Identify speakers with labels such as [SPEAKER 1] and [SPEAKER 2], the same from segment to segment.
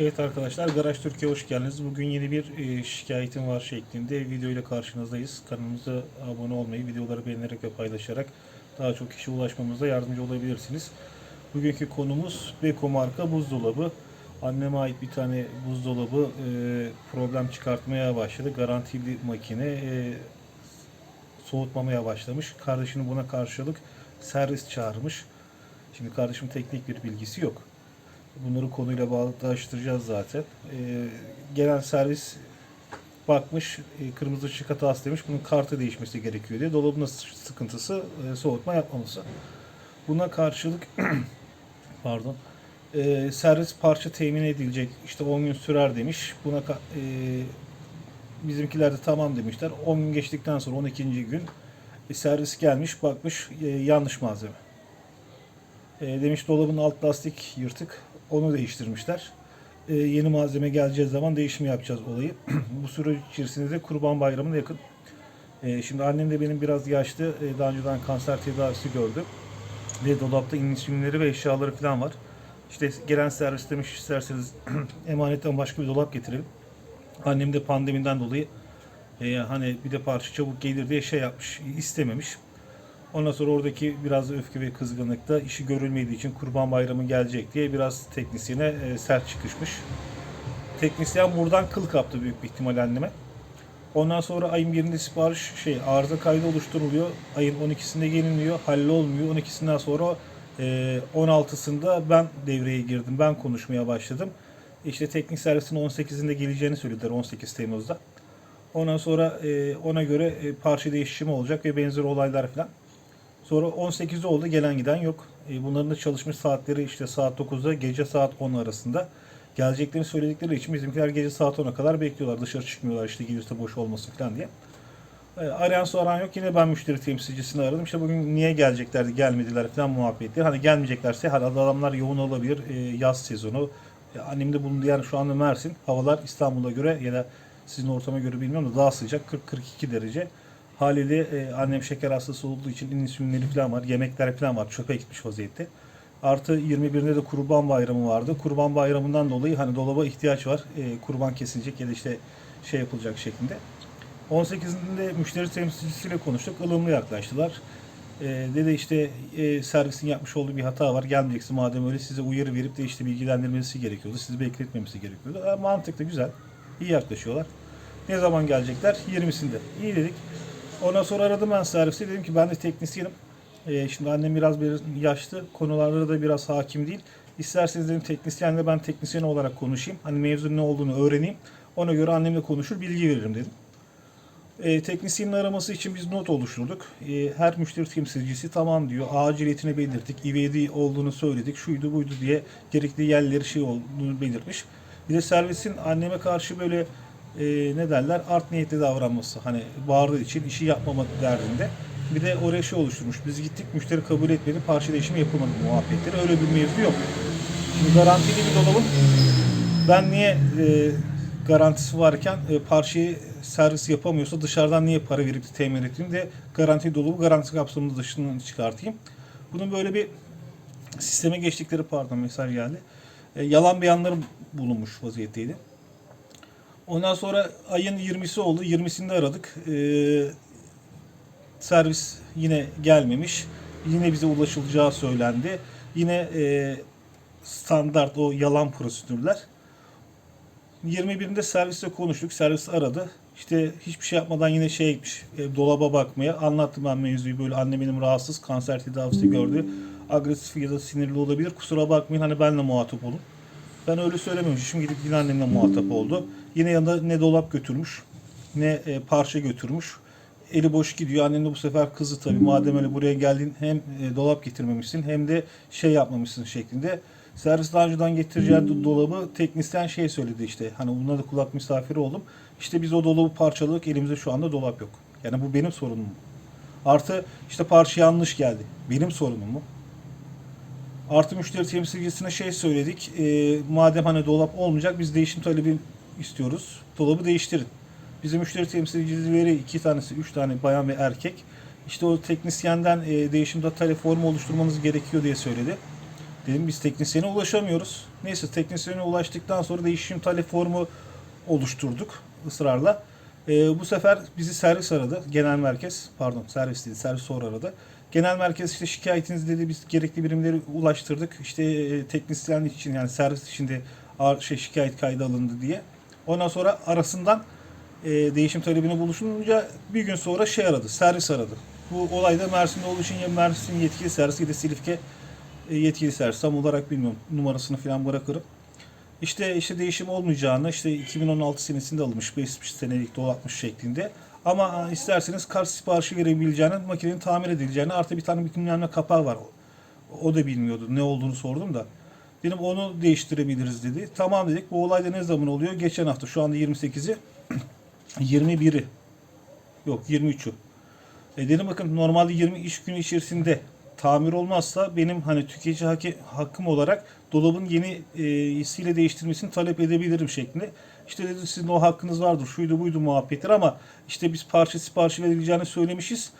[SPEAKER 1] Evet arkadaşlar Garaj Türkiye hoş geldiniz. Bugün yeni bir e, şikayetim var şeklinde video ile karşınızdayız. Kanalımıza abone olmayı, videoları beğenerek ve paylaşarak daha çok kişiye ulaşmamıza yardımcı olabilirsiniz. Bugünkü konumuz Beko marka buzdolabı. Anneme ait bir tane buzdolabı e, problem çıkartmaya başladı. Garantili makine e, soğutmamaya başlamış. Kardeşinin buna karşılık servis çağırmış. Şimdi kardeşim teknik bir bilgisi yok. Bunları konuyla bağdaştıracağız zaten. Ee, gelen servis bakmış, e, kırmızı ışık hatası demiş, bunun kartı değişmesi gerekiyor diye. Dolabın sı- sıkıntısı e, soğutma yapmaması. Buna karşılık pardon e, servis parça temin edilecek, işte 10 gün sürer demiş. Buna e, bizimkiler de tamam demişler. 10 gün geçtikten sonra 12. gün e, servis gelmiş, bakmış e, yanlış malzeme. E, demiş dolabın alt lastik yırtık. Onu değiştirmişler. E, yeni malzeme geleceği zaman değişim yapacağız olayı. Bu süre içerisinde de Kurban Bayramı'na yakın. E, şimdi annem de benim biraz yaşlı. E, daha önceden kanser tedavisi gördü. Ve dolapta insülinleri ve eşyaları falan var. İşte gelen servis demiş isterseniz emanetten başka bir dolap getirelim. Annem de pandemiden dolayı e, hani bir de parça çabuk gelir diye şey yapmış, istememiş. Ondan sonra oradaki biraz öfke ve kızgınlıkta işi görülmediği için Kurban Bayramı gelecek diye biraz teknisyene e, sert çıkışmış. Teknisyen buradan kıl kaptı büyük bir ihtimal anneme. Ondan sonra ayın birinde sipariş şey arıza kaydı oluşturuluyor. Ayın 12'sinde gelinmiyor. Hallolmuyor. 12'sinden sonra e, 16'sında ben devreye girdim. Ben konuşmaya başladım. İşte teknik servisin 18'inde geleceğini söylediler 18 Temmuz'da. Ondan sonra e, ona göre e, parça değişimi olacak ve benzeri olaylar falan. Sonra 18'de oldu gelen giden yok. E, bunların da çalışmış saatleri işte saat 9'da gece saat 10 arasında. Geleceklerini söyledikleri için bizimkiler gece saat 10'a kadar bekliyorlar. Dışarı çıkmıyorlar işte gelirse boş olmasın falan diye. E, arayan soran yok. Yine ben müşteri temsilcisini aradım. İşte bugün niye geleceklerdi gelmediler falan muhabbetleri. Hani gelmeyeceklerse hadi adamlar yoğun olabilir. E, yaz sezonu. E, annem de bulunduğu yer şu anda Mersin. Havalar İstanbul'a göre ya da sizin ortama göre bilmiyorum da daha sıcak 40-42 derece. Haliyle e, annem şeker hastası olduğu için insülinleri falan var. Yemekler falan var. Çöpe gitmiş vaziyette. Artı 21'inde de kurban bayramı vardı. Kurban bayramından dolayı hani dolaba ihtiyaç var. E, kurban kesilecek ya da işte şey yapılacak şeklinde. 18'inde müşteri temsilcisiyle konuştuk. ılımlı yaklaştılar. E, dedi işte e, servisin yapmış olduğu bir hata var. Gelmeyeceksin madem öyle size uyarı verip de işte bilgilendirmesi gerekiyordu. Sizi bekletmemesi gerekiyordu. E, mantıklı, güzel. İyi yaklaşıyorlar. Ne zaman gelecekler? 20'sinde. İyi dedik. Ondan sonra aradım ben servisi. Dedim ki ben de teknisyenim. Ee, şimdi annem biraz bir yaşlı. Konularda da biraz hakim değil. İsterseniz dedim teknisyenle ben teknisyen olarak konuşayım. Hani mevzunun ne olduğunu öğreneyim. Ona göre annemle konuşur bilgi veririm dedim. E, teknisyenin araması için biz not oluşturduk. E, her müşteri temsilcisi tamam diyor. Aciliyetini belirttik. ivedi olduğunu söyledik. Şuydu buydu diye gerekli yerleri şey olduğunu belirtmiş. Bir de servisin anneme karşı böyle e, ne derler art niyetli davranması. Hani bağırdığı için işi yapmama derdinde. Bir de oraya şey oluşturmuş. Biz gittik müşteri kabul etmedi. Parça değişimi yapılmadı muhabbetleri. Öyle bir mevzu yok. Şimdi garantili bir dolabın ben niye e, garantisi varken e, parçayı servis yapamıyorsa dışarıdan niye para verip temin ettiğim de garanti dolabı garanti kapsamında dışından çıkartayım. Bunun böyle bir sisteme geçtikleri pardon mesaj geldi. E, yalan beyanları bulunmuş vaziyetteydi. Ondan sonra ayın 20'si oldu. 20'sinde aradık. E, servis yine gelmemiş. Yine bize ulaşılacağı söylendi. Yine e, standart o yalan prosedürler. 21'inde servisle konuştuk. Servis aradı. İşte hiçbir şey yapmadan yine şey gitmiş. E, dolaba bakmaya. Anlattım ben mevzuyu böyle. Annem benim rahatsız. Kanser tedavisi gördü. Agresif ya da sinirli olabilir. Kusura bakmayın hani benle muhatap olun. Ben öyle söylememişim. Gidip yine annemle muhatap oldu. Yine yanında ne dolap götürmüş ne e, parça götürmüş. Eli boş gidiyor. Annem de bu sefer kızı tabii. Madem öyle buraya geldin hem e, dolap getirmemişsin hem de şey yapmamışsın şeklinde. Servis daha önceden getireceği do- dolabı teknisyen şey söyledi işte. Hani bununla da kulak misafiri oldum. İşte biz o dolabı parçaladık. Elimizde şu anda dolap yok. Yani bu benim sorunum? Artı işte parça yanlış geldi. Benim sorunum mu? Artı müşteri temsilcisine şey söyledik. e, madem hani dolap olmayacak biz değişim talebi istiyoruz. Dolabı değiştirin. Bizim müşteri temsilcileri iki tanesi, üç tane bayan ve erkek. İşte o teknisyenden e, değişim data formu oluşturmanız gerekiyor diye söyledi. Dedim biz teknisyene ulaşamıyoruz. Neyse teknisyene ulaştıktan sonra değişim talep formu oluşturduk ısrarla. Ee, bu sefer bizi servis aradı. Genel merkez, pardon servis değil, servis sonra aradı. Genel merkez işte şikayetinizi dedi biz gerekli birimleri ulaştırdık. İşte e, teknisyen için yani servis içinde şey şikayet kaydı alındı diye. Ondan sonra arasından e, değişim talebine buluşunca bir gün sonra şey aradı, servis aradı. Bu olayda Mersin'de olduğu için ya Mersin yetkili servis ya da Silifke e, yetkili servis. Tam olarak bilmiyorum. Numarasını falan bırakırım. İşte işte değişim olmayacağını işte 2016 senesinde alınmış 5 senelik dolatmış şeklinde. Ama isterseniz kart siparişi verebileceğini, makinenin tamir edileceğini artı bir tane bilmem ne kapağı var. O da bilmiyordu. Ne olduğunu sordum da. Dedim onu değiştirebiliriz dedi. Tamam dedik. Bu olay da ne zaman oluyor? Geçen hafta. Şu anda 28'i. 21'i. Yok 23'ü. E dedim bakın normalde 20 iş günü içerisinde tamir olmazsa benim hani tüketici haki, hakkım olarak dolabın yeni e, isiyle değiştirmesini talep edebilirim şeklinde. İşte dedi sizin o hakkınız vardır şuydu buydu muhabbetler ama işte biz parça siparişi verileceğini söylemişiz.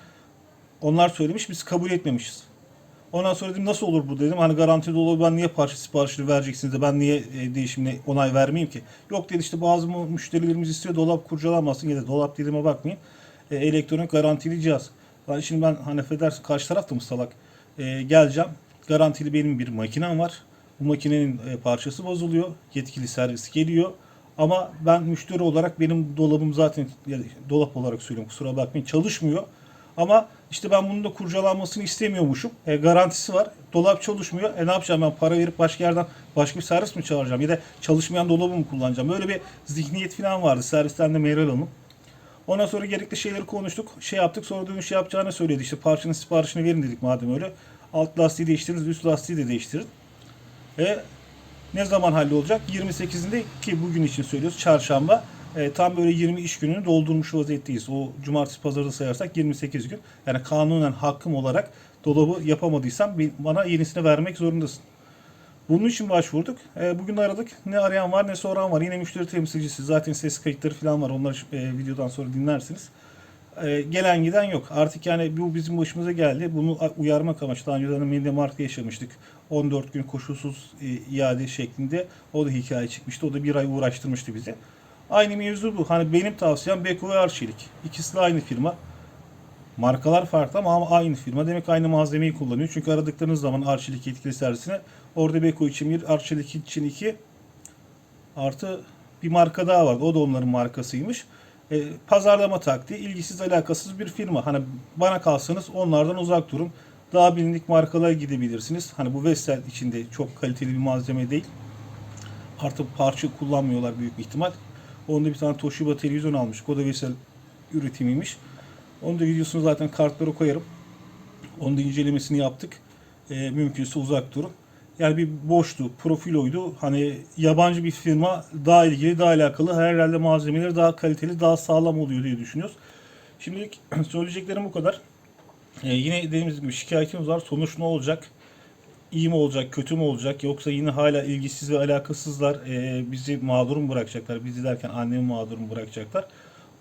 [SPEAKER 1] Onlar söylemiş biz kabul etmemişiz. Ondan sonra dedim nasıl olur bu dedim. Hani garanti dolabı ben niye parça siparişini vereceksiniz de ben niye e, değişimine onay vermeyeyim ki? Yok dedi işte bazı müşterilerimiz istiyor dolap kurcalanmasın ya da dolap dediğime bakmayın. E, elektronik garantili cihaz. Ben şimdi ben hani affedersin karşı taraf da mı salak? E, geleceğim. Garantili benim bir makinem var. Bu makinenin e, parçası bozuluyor. Yetkili servis geliyor. Ama ben müşteri olarak benim dolabım zaten ya, dolap olarak söylüyorum kusura bakmayın çalışmıyor. Ama işte ben bunun da kurcalanmasını istemiyormuşum. E, garantisi var. Dolap çalışmıyor. E ne yapacağım ben para verip başka yerden başka bir servis mi çağıracağım ya da çalışmayan dolabı mı kullanacağım? Böyle bir zihniyet falan vardı. Servisten de Meral Hanım. Ondan sonra gerekli şeyleri konuştuk. Şey yaptık sonra dönüş yapacağını söyledi. İşte parçanın siparişini verin dedik madem öyle. Alt lastiği değiştiririz, üst lastiği de değiştirin. E ne zaman hallolacak? 28'inde ki bugün için söylüyoruz çarşamba. E, tam böyle 20 iş gününü doldurmuş vaziyetteyiz. O cumartesi pazarda sayarsak 28 gün. Yani kanunen hakkım olarak dolabı yapamadıysam bir- bana yenisini vermek zorundasın. Bunun için başvurduk. E, bugün aradık. Ne arayan var ne soran var. Yine müşteri temsilcisi. Zaten ses kayıtları falan var. Onları e, videodan sonra dinlersiniz. E, gelen giden yok. Artık yani bu bizim başımıza geldi. Bunu uyarmak amaçlı. Daha önceden Mediamarkt'ta yaşamıştık. 14 gün koşulsuz e, iade şeklinde. O da hikaye çıkmıştı. O da bir ay uğraştırmıştı bizi. Aynı mevzu bu. Hani benim tavsiyem Beko ve Arçelik. İkisi de aynı firma. Markalar farklı ama aynı firma. Demek aynı malzemeyi kullanıyor. Çünkü aradıklarınız zaman Arçelik yetkili servisine orada Beko için bir, Arçelik için iki artı bir marka daha vardı. O da onların markasıymış. E, pazarlama taktiği ilgisiz alakasız bir firma. Hani bana kalsanız onlardan uzak durun. Daha bilindik markalara gidebilirsiniz. Hani bu Vestel içinde çok kaliteli bir malzeme değil. Artık parça kullanmıyorlar büyük ihtimal. Onda bir tane Toshiba televizyon almış. O da Vestel üretimiymiş. Onun da videosunu zaten kartlara koyarım. Onun da incelemesini yaptık. E, mümkünse uzak durun. Yani bir boştu, profiloydu. Hani yabancı bir firma daha ilgili, daha alakalı. Herhalde malzemeleri daha kaliteli, daha sağlam oluyor diye düşünüyoruz. Şimdilik söyleyeceklerim bu kadar. E, yine dediğimiz gibi şikayetimiz var. Sonuç ne olacak? İyi mi olacak, kötü mü olacak? Yoksa yine hala ilgisiz ve alakasızlar e, bizi mağdur mu bırakacaklar? Bizi derken annemi mağdur mu bırakacaklar?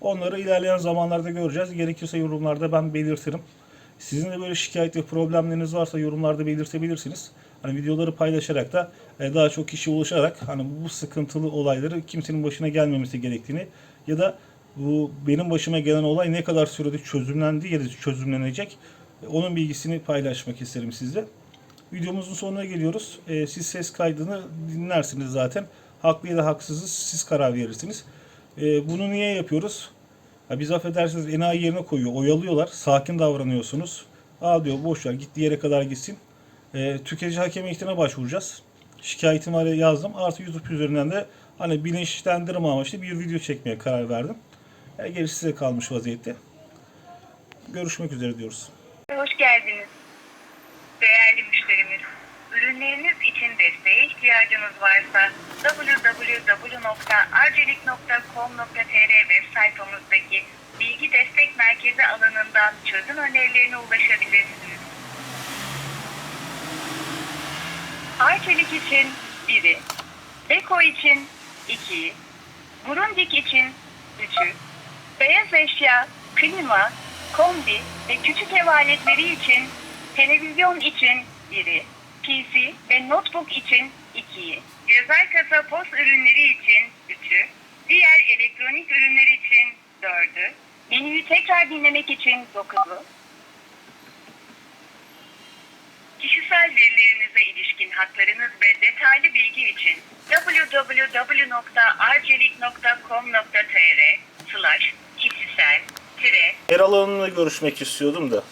[SPEAKER 1] Onları ilerleyen zamanlarda göreceğiz. Gerekirse yorumlarda ben belirtirim. Sizin de böyle şikayet ve problemleriniz varsa yorumlarda belirtebilirsiniz. Hani videoları paylaşarak da e, daha çok kişiye ulaşarak hani bu sıkıntılı olayları kimsenin başına gelmemesi gerektiğini ya da bu benim başıma gelen olay ne kadar sürede çözümlendi ya da çözümlenecek e, onun bilgisini paylaşmak isterim sizle. Videomuzun sonuna geliyoruz. E, siz ses kaydını dinlersiniz zaten. Haklı ya da haksızız siz karar verirsiniz. E, bunu niye yapıyoruz? Ha, biz affedersiniz enayi yerine koyuyor, oyalıyorlar. Sakin davranıyorsunuz. Aa diyor boş ver gittiği yere kadar gitsin. E, tüketici hakem eğitimine başvuracağız. Şikayetimi araya yazdım. Artı YouTube üzerinden de hani bilinçlendirme amaçlı bir video çekmeye karar verdim. E, gerisi size kalmış vaziyette. Görüşmek üzere diyoruz.
[SPEAKER 2] Hoş geldiniz. Değerli müşterimiz, ürünleriniz için desteğe ihtiyacınız varsa www.arcelik.com.tr web sayfamızdaki bilgi destek merkezi alanından çözüm önerilerine ulaşabilirsiniz. Arçelik için 1'i, Beko için 2'yi, Grundig için 3'ü, beyaz eşya, klima, kombi ve küçük ev aletleri için, televizyon için biri, PC ve notebook için 2'yi, yazar kasa post ürünleri için 3'ü, diğer elektronik ürünler için 4'ü, menüyü tekrar dinlemek için 9'u, Kişisel verilerinize ilişkin haklarınız ve detaylı bilgi için www.arcelik.com.tr slash kişisel tire
[SPEAKER 1] Meral Hanım'la görüşmek istiyordum da.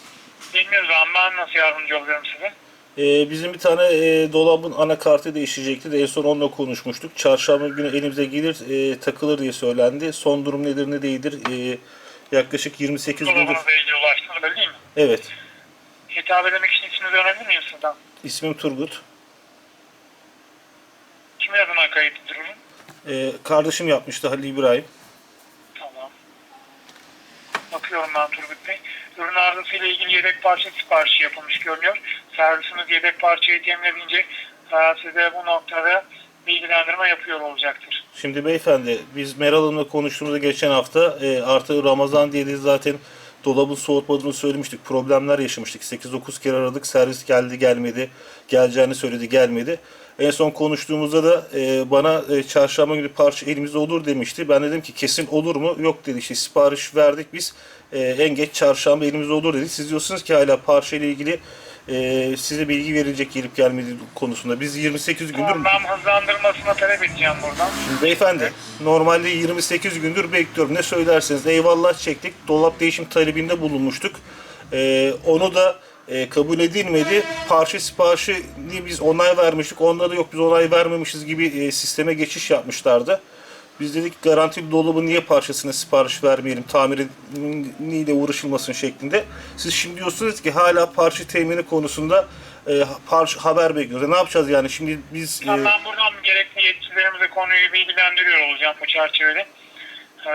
[SPEAKER 3] Bilmiyorum ben nasıl yardımcı oluyorum size?
[SPEAKER 1] Ee, bizim bir tane e, dolabın anakartı değişecekti de en son onunla konuşmuştuk. Çarşamba günü elimize gelir e, takılır diye söylendi. Son durum nedir ne değildir e, yaklaşık 28 gündür.
[SPEAKER 3] Dolabınızla ilgili ulaştınız öyle değil mi?
[SPEAKER 1] Evet.
[SPEAKER 3] Hitap edemek için isminizi öğrenebilir miyim sizden?
[SPEAKER 1] İsmim Turgut.
[SPEAKER 3] Kimin adına kayıtlıdır ürün?
[SPEAKER 1] E, kardeşim yapmıştı Halil İbrahim.
[SPEAKER 3] Tamam. Bakıyorum ben Turgut Bey. Ürün arızasıyla ilgili yedek parça siparişi yapılmış görünüyor. Servisimiz yedek parçayı temin edince e, size bu noktada bilgilendirme yapıyor olacaktır.
[SPEAKER 1] Şimdi beyefendi biz Meral Hanım'la konuştuğumuzda geçen hafta e, artı Ramazan diye de zaten dolabın soğutmadığını söylemiştik. Problemler yaşamıştık. 8-9 kere aradık. Servis geldi gelmedi. Geleceğini söyledi gelmedi. En son konuştuğumuzda da e, bana e, çarşamba günü parça elimizde olur demişti. Ben dedim ki kesin olur mu? Yok dedi işte sipariş verdik biz. E, en geç çarşamba elimizde olur dedi. Siz diyorsunuz ki hala parça ile ilgili e, size bilgi verilecek gelip gelmediği konusunda. Biz 28 gündür
[SPEAKER 3] ben hızlandırmasına talep edeceğim buradan.
[SPEAKER 1] Beyefendi, normalde 28 gündür bekliyorum. Ne söylerseniz eyvallah çektik. Dolap değişim talebinde bulunmuştuk. Ee, onu da e, kabul edilmedi. Parça siparişi biz onay vermiştik. Onda da yok biz onay vermemişiz gibi e, sisteme geçiş yapmışlardı. Biz dedik garantili dolabın niye parçasına sipariş vermeyelim, tamiriyle uğraşılmasın şeklinde. Siz şimdi diyorsunuz ki hala parça temini konusunda e, parça haber bekliyoruz. E, ne yapacağız yani şimdi biz... e,
[SPEAKER 3] Tamam, ben buradan gerekli yetkilerimize konuyu bilgilendiriyor olacağım bu çerçevede. Ee,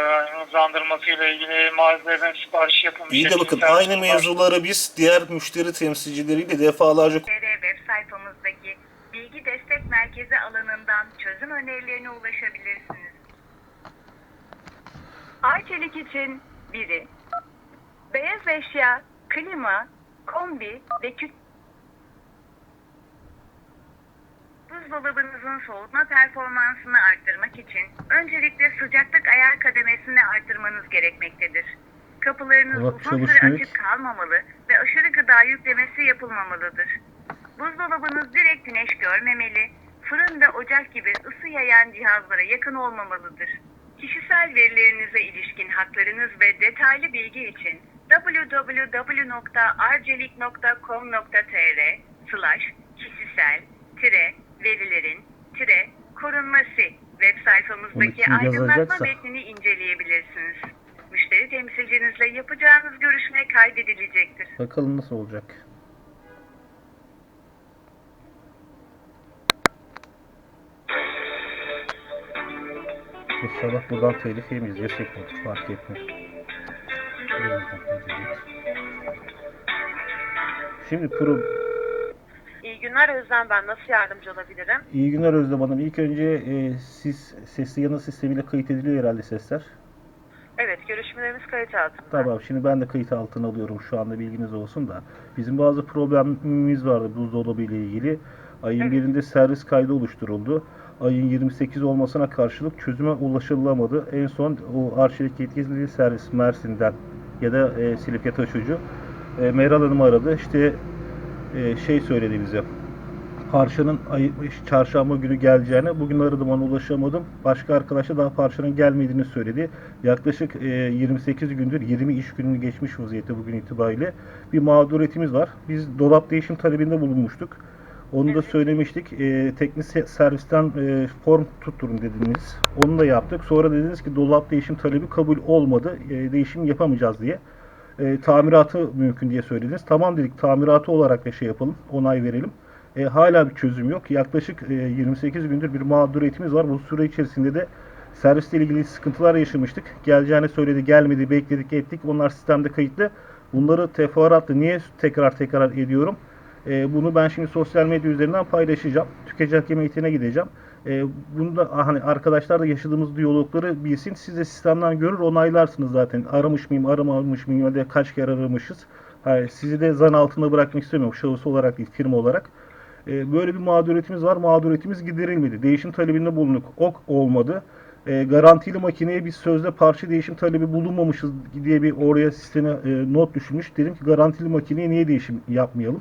[SPEAKER 3] hızlandırmasıyla ilgili malzemeden sipariş yapılmış.
[SPEAKER 1] İyi de bakın aynı
[SPEAKER 3] var.
[SPEAKER 1] mevzuları biz diğer müşteri temsilcileriyle defalarca
[SPEAKER 2] web sayfamızdaki bilgi destek merkezi alanından çözüm önerilerine ulaşabilirsiniz. Arçelik için biri, beyaz eşya, klima, kombi ve küt Buzdolabınızın soğutma performansını arttırmak için öncelikle sıcaklık ayar kademesini arttırmanız gerekmektedir. Kapılarınız uzun süre açık kalmamalı ve aşırı gıda yüklemesi yapılmamalıdır. Buzdolabınız direkt güneş görmemeli, fırın ve ocak gibi ısı yayan cihazlara yakın olmamalıdır. Kişisel verilerinize ilişkin haklarınız ve detaylı bilgi için www.arcelik.com.tr slash kişisel tire verilerin tire korunması web sayfamızdaki aydınlatma metnini inceleyebilirsiniz. Müşteri temsilcinizle yapacağınız görüşme kaydedilecektir.
[SPEAKER 1] bakalım nasıl olacak. İnşallah buradan telif yemeyiz. Yesek mi? Fark etmez. Şimdi pro...
[SPEAKER 4] İyi günler Özlem ben nasıl yardımcı olabilirim?
[SPEAKER 1] İyi günler Özlem Hanım. İlk önce e, siz sesli yanı sistemiyle kayıt ediliyor herhalde sesler.
[SPEAKER 4] Evet görüşmelerimiz kayıt altında.
[SPEAKER 1] Tamam şimdi ben de kayıt altına alıyorum şu anda bilginiz olsun da. Bizim bazı problemimiz vardı buzdolabı ile ilgili. Ayın
[SPEAKER 4] Evet.
[SPEAKER 1] birinde servis kaydı oluşturuldu. Ayın 28 olmasına karşılık çözüme ulaşılamadı. En son o Arçelik yetkili servis Mersin'den ya da e, Silifke Taşucu e, Meral Hanım aradı. İşte e, şey söyledi bize. Parçanın ay, çarşamba günü geleceğini bugün aradım ona ulaşamadım. Başka arkadaşa daha parçanın gelmediğini söyledi. Yaklaşık e, 28 gündür 20 iş gününü geçmiş vaziyette bugün itibariyle bir mağduriyetimiz var. Biz dolap değişim talebinde bulunmuştuk. Onu da söylemiştik. E, teknik se- servisten e, form tutturun dediniz. Onu da yaptık. Sonra dediniz ki dolap değişim talebi kabul olmadı. E, değişim yapamayacağız diye. E, tamiratı mümkün diye söylediniz. Tamam dedik tamiratı olarak da şey yapalım. Onay verelim. E, hala bir çözüm yok. Yaklaşık e, 28 gündür bir mağduriyetimiz var. Bu süre içerisinde de servisle ilgili sıkıntılar yaşamıştık. Geleceğini söyledi, gelmedi, bekledik, ettik. Onlar sistemde kayıtlı. Bunları teferruatla niye tekrar tekrar ediyorum? E, bunu ben şimdi sosyal medya üzerinden paylaşacağım. Tüketici hakem eğitimine gideceğim. E, bunu da hani arkadaşlar da yaşadığımız diyalogları bilsin. Siz de sistemden görür onaylarsınız zaten. Aramış mıyım, aramamış mıyım ya da kaç kere aramışız. Hayır, sizi de zan altında bırakmak istemiyorum. Şahıs olarak değil, firma olarak. E, böyle bir mağduriyetimiz var. Mağduriyetimiz giderilmedi. Değişim talebinde bulunduk. Ok olmadı. E, garantili makineye biz sözde parça değişim talebi bulunmamışız diye bir oraya sisteme e, not düşmüş. Dedim ki garantili makineye niye değişim yapmayalım?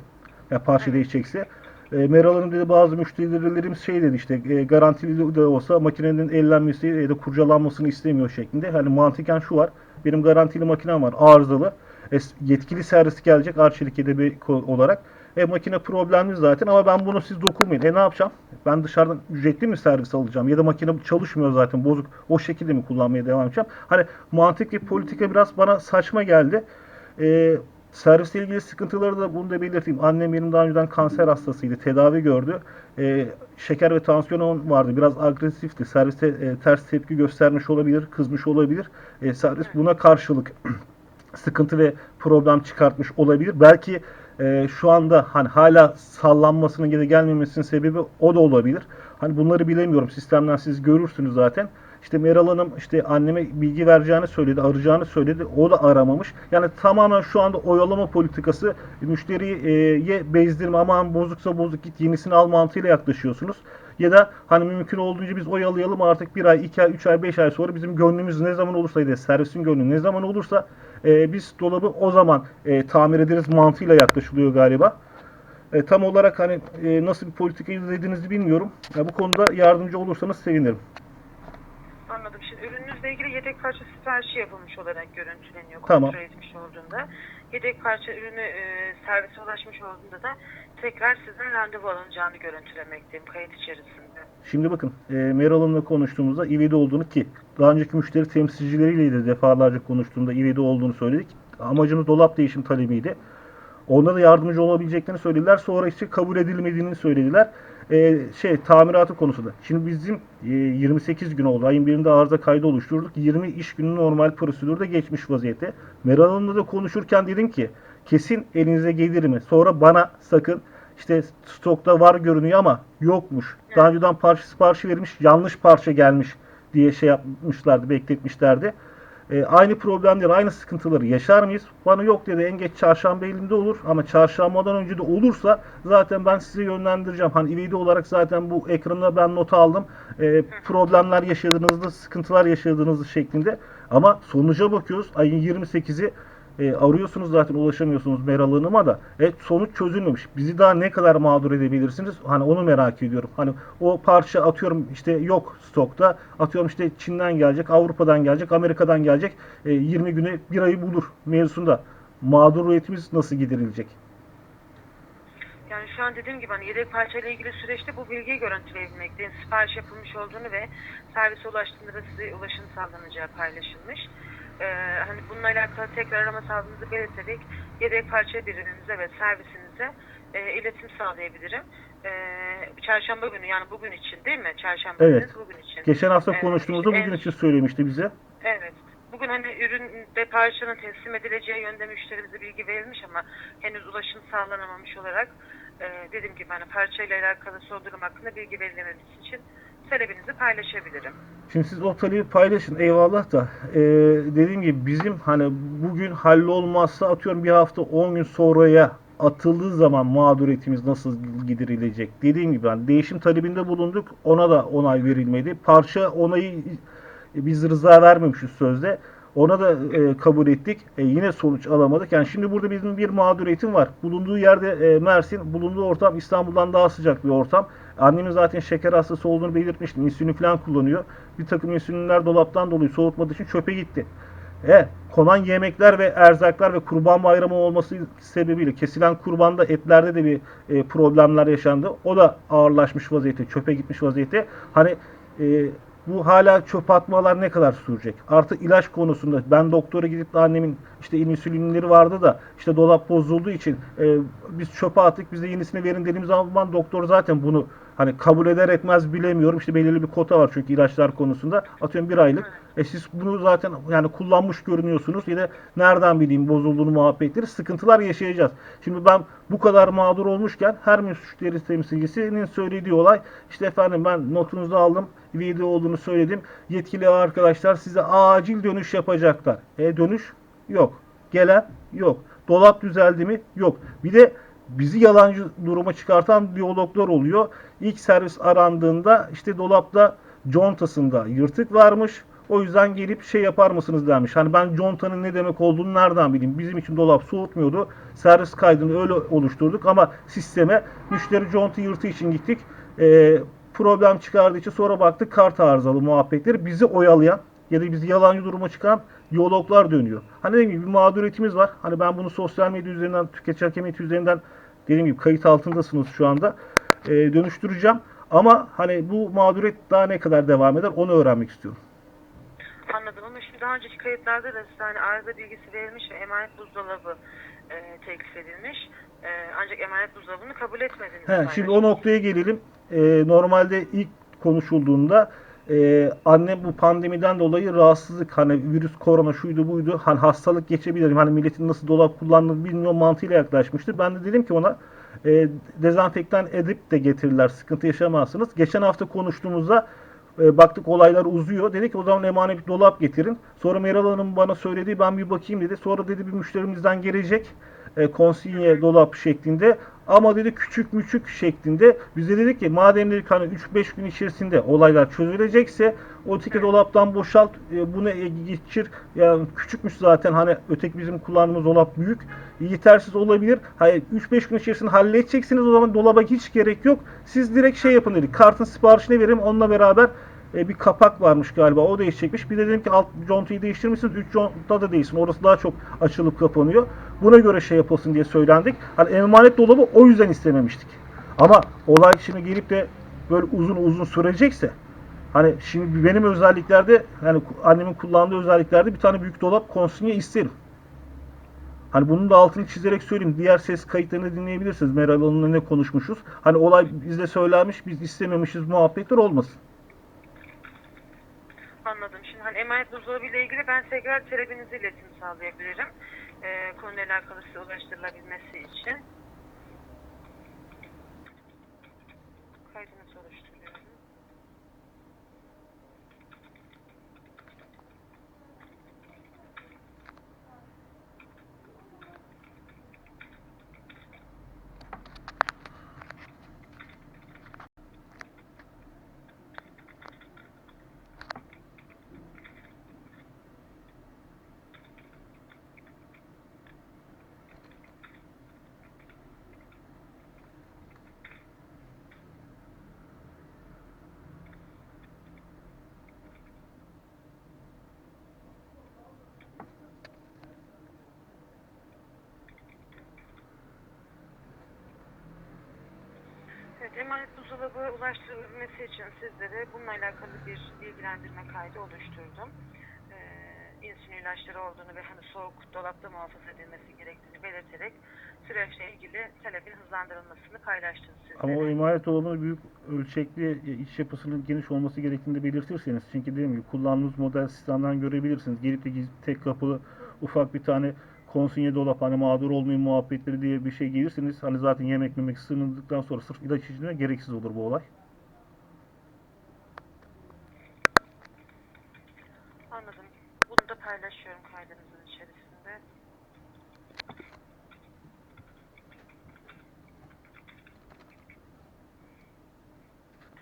[SPEAKER 1] Ya parça değişecekse. E, Meral Hanım dedi bazı müşterilerimiz şey dedi işte e, garantili de olsa makinenin ellenmesi ya da kurcalanmasını istemiyor şeklinde. Hani mantıken şu var. Benim garantili makinem var arızalı. E, yetkili servis gelecek Arçelik edebi ko- olarak. E makine problemli zaten ama ben bunu siz dokunmayın. E ne yapacağım? Ben dışarıdan ücretli mi servis alacağım? Ya da makine çalışmıyor zaten bozuk. O şekilde mi kullanmaya devam edeceğim? Hani mantık ve politika biraz bana saçma geldi. E, servisle ilgili sıkıntıları da bunu da belirteyim. Annem benim daha önceden kanser hastasıydı. Tedavi gördü. E, şeker ve tansiyon vardı. Biraz agresifti. Serviste e, ters tepki göstermiş olabilir, kızmış olabilir. E, servis buna karşılık sıkıntı ve problem çıkartmış olabilir. Belki e, şu anda hani hala sallanmasının ya gelmemesinin sebebi o da olabilir. Hani bunları bilemiyorum. Sistemden siz görürsünüz zaten. İşte Meral Hanım işte anneme bilgi vereceğini söyledi, arayacağını söyledi. O da aramamış. Yani tamamen şu anda oyalama politikası müşteriye bezdirme aman bozuksa bozuk git yenisini al mantığıyla yaklaşıyorsunuz. Ya da hani mümkün olduğunca biz oyalayalım artık bir ay, iki ay, üç ay, beş ay sonra bizim gönlümüz ne zaman olursa ya servisin gönlü ne zaman olursa e, biz dolabı o zaman e, tamir ederiz mantığıyla yaklaşılıyor galiba. E, tam olarak hani e, nasıl bir politika izlediğinizi bilmiyorum. Ya, bu konuda yardımcı olursanız sevinirim.
[SPEAKER 4] Ürününüzle ilgili yedek parça siparişi yapılmış olarak görüntüleniyor.
[SPEAKER 1] Tamam.
[SPEAKER 4] Kontrol etmiş olduğunda. Yedek parça ürünü e, servise ulaşmış olduğunda da tekrar sizin randevu alınacağını görüntülemekteyim kayıt içerisinde.
[SPEAKER 1] Şimdi bakın e, Meral Hanım'la konuştuğumuzda İVE'de olduğunu ki daha önceki müşteri temsilcileriyle de defalarca konuştuğumda İVE'de olduğunu söyledik. Amacımız dolap değişim talebiydi. Onda da yardımcı olabileceklerini söylediler. Sonra işte kabul edilmediğini söylediler. E, şey tamiratı konusunda. Şimdi bizim e, 28 gün oldu. Ayın birinde arıza kaydı oluşturduk. 20 iş günü normal prosedürde geçmiş vaziyette. Meral Hanım'la da konuşurken dedim ki kesin elinize gelir mi? Sonra bana sakın işte stokta var görünüyor ama yokmuş. Daha önceden parça siparişi verilmiş, yanlış parça gelmiş diye şey yapmışlardı, bekletmişlerdi. Ee, aynı problemleri, aynı sıkıntıları yaşar mıyız? Bana yok dedi en geç çarşamba elinde olur ama çarşambadan önce de olursa zaten ben sizi yönlendireceğim. Hani İVD olarak zaten bu ekranda ben not aldım. Ee, problemler yaşadığınızda, sıkıntılar yaşadığınız şeklinde. Ama sonuca bakıyoruz. Ayın 28'i e, arıyorsunuz zaten ulaşamıyorsunuz Meral Hanım'a da. E, sonuç çözülmemiş. Bizi daha ne kadar mağdur edebilirsiniz? Hani onu merak ediyorum. Hani o parça atıyorum işte yok stokta. Atıyorum işte Çin'den gelecek, Avrupa'dan gelecek, Amerika'dan gelecek. E, 20 güne bir ayı bulur mevzusunda. Mağduriyetimiz nasıl giderilecek?
[SPEAKER 4] Yani şu an dediğim gibi hani yedek parça ile ilgili süreçte bu bilgiyi görüntüleyebilmekteyim. Sipariş yapılmış olduğunu ve servise ulaştığında da size ulaşım sağlanacağı paylaşılmış. Ee, hani bununla alakalı tekrar arama sağladığınızı belirterek yedek parça birimimize ve servisinize e, iletim sağlayabilirim. Ee, çarşamba günü yani bugün için değil mi? Çarşamba
[SPEAKER 1] Evet.
[SPEAKER 4] günü bugün için.
[SPEAKER 1] Geçen hafta
[SPEAKER 4] Evet,
[SPEAKER 1] konuştuğumuzda bugün için söylemişti bize.
[SPEAKER 4] Evet. Bugün hani ürün ve parçanın teslim edileceği yönde müşterimize bilgi verilmiş ama henüz ulaşım sağlanamamış olarak e, dediğim gibi hani parçayla alakalı son durum hakkında bilgi verilememiz için talebinizi paylaşabilirim.
[SPEAKER 1] Şimdi siz o talebi paylaşın eyvallah da e, dediğim gibi bizim hani bugün hallolmazsa atıyorum bir hafta 10 gün sonraya atıldığı zaman mağduriyetimiz nasıl giderilecek? Dediğim gibi hani değişim talebinde bulunduk ona da onay verilmedi. Parça onayı biz rıza vermemişiz sözde. Ona da e, kabul ettik. E, yine sonuç alamadık. Yani şimdi burada bizim bir mağduriyetim var. Bulunduğu yerde e, Mersin, bulunduğu ortam İstanbul'dan daha sıcak bir ortam. Annemin zaten şeker hastası olduğunu belirtmiştim. İnsülin falan kullanıyor. Bir takım insülinler dolaptan dolayı soğutmadığı için çöpe gitti. E, konan yemekler ve erzaklar ve kurban bayramı olması sebebiyle kesilen kurbanda etlerde de bir e, problemler yaşandı. O da ağırlaşmış vaziyette, çöpe gitmiş vaziyette. Hani e, bu hala çöp atmalar ne kadar sürecek? Artı ilaç konusunda ben doktora gidip de annemin işte insülinleri vardı da işte dolap bozulduğu için e, biz çöpe attık bize yenisini verin dediğimiz zaman doktor zaten bunu hani kabul eder etmez bilemiyorum. İşte belirli bir kota var çünkü ilaçlar konusunda. Atıyorum bir aylık. E siz bunu zaten yani kullanmış görünüyorsunuz. Da nereden bileyim bozulduğunu muhabbetleri sıkıntılar yaşayacağız. Şimdi ben bu kadar mağdur olmuşken her müşteri temsilcisinin söylediği olay işte efendim ben notunuzu aldım video olduğunu söyledim. Yetkili arkadaşlar size acil dönüş yapacaklar. E dönüş yok. Gelen yok. Dolap düzeldi mi? Yok. Bir de bizi yalancı duruma çıkartan diyaloglar oluyor. İlk servis arandığında işte dolapta contasında yırtık varmış. O yüzden gelip şey yapar mısınız demiş. Hani ben contanın ne demek olduğunu nereden bileyim? Bizim için dolap soğutmuyordu. Servis kaydını öyle oluşturduk ama sisteme müşteri conta yırtığı için gittik. Ee, problem çıkardığı için sonra baktık kart arızalı muhabbetleri bizi oyalayan ya da bizi yalancı duruma çıkaran diyaloglar dönüyor. Hani dediğim gibi bir mağduriyetimiz var. Hani ben bunu sosyal medya üzerinden, tüketici hakemiyeti üzerinden dediğim gibi kayıt altındasınız şu anda. Ee, dönüştüreceğim. Ama hani bu mağduriyet daha ne kadar devam eder onu öğrenmek istiyorum.
[SPEAKER 4] Anladım ama şimdi daha önceki kayıtlarda da size hani arıza bilgisi verilmiş ve emanet buzdolabı e, teklif edilmiş. E, ancak emanet buzdolabını kabul etmediniz.
[SPEAKER 1] He, şimdi o noktaya gelelim. Ee, normalde ilk konuşulduğunda e, annem bu pandemiden dolayı rahatsızlık hani virüs korona şuydu buydu hani hastalık geçebilir hani milletin nasıl dolap kullandığını bilmiyor mantığıyla yaklaşmıştır. Ben de dedim ki ona e, dezenfektan edip de getirirler sıkıntı yaşamazsınız. Geçen hafta konuştuğumuzda e, baktık olaylar uzuyor. Dedik ki o zaman emanet bir dolap getirin. Sonra Meral Hanım bana söyledi ben bir bakayım dedi. Sonra dedi bir müşterimizden gelecek e, konsinye dolap şeklinde ama dedi küçük müçük şeklinde biz de dedik ki madem dedik hani 3-5 gün içerisinde olaylar çözülecekse o tiki dolaptan boşalt e, bunu e, geçir yani küçükmüş zaten hani öteki bizim kullandığımız dolap büyük yetersiz olabilir. Hayır 3-5 gün içerisinde halledeceksiniz o zaman dolaba hiç gerek yok. Siz direkt şey yapın dedik. Kartın siparişini verin onunla beraber e, bir kapak varmış galiba. O değişecekmiş. Bir de dedim ki alt contayı değiştirmişsiniz. 3 conta da değilsin. Orası daha çok açılıp kapanıyor. Buna göre şey yapılsın diye söylendik. Hani emanet dolabı o yüzden istememiştik. Ama olay şimdi gelip de böyle uzun uzun sürecekse hani şimdi benim özelliklerde yani annemin kullandığı özelliklerde bir tane büyük dolap konsinye isterim. Hani bunun da altını çizerek söyleyeyim. Diğer ses kayıtlarını dinleyebilirsiniz. Meral Hanım'la ne konuşmuşuz. Hani olay bizde söylenmiş, biz istememişiz muhabbetler olmasın.
[SPEAKER 4] Anladım. Şimdi hani emanet buzdolabı ile ilgili ben tekrar talebinizi iletim sağlayabilirim. E, konuyla alakalı size ulaştırılabilmesi için. Evet, emanet buzdolabı ulaştırılması için sizlere bununla alakalı bir bilgilendirme kaydı oluşturdum. Ee, insülin ilaçları olduğunu ve hani soğuk dolapta muhafaza edilmesi gerektiğini belirterek süreçle ilgili talebin hızlandırılmasını paylaştım sizlere.
[SPEAKER 1] Ama o emanet dolabının büyük ölçekli iç yapısının geniş olması gerektiğini de belirtirseniz. Çünkü dediğim gibi kullandığımız model sistemden görebilirsiniz. Gelip de tek kapılı ufak bir tane konsinye dolap hani mağdur olmayın muhabbetleri diye bir şey gelirseniz hani zaten yemek memek sığınıldıktan sonra sırf ilaç içinde gereksiz olur bu olay.
[SPEAKER 4] Anladım. Bunu da paylaşıyorum kaydınızın içerisinde.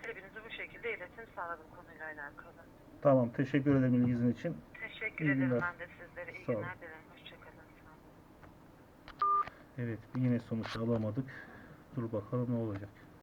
[SPEAKER 4] Talebinizi bu şekilde iletim sağladım konuyla alakalı.
[SPEAKER 1] Tamam teşekkür ederim ilginiz için.
[SPEAKER 4] Teşekkür
[SPEAKER 1] İyi
[SPEAKER 4] ederim
[SPEAKER 1] günler.
[SPEAKER 4] ben de sizlere. İyi
[SPEAKER 1] Sağ
[SPEAKER 4] günler dilerim.
[SPEAKER 1] Evet yine sonuç alamadık. Dur bakalım ne olacak.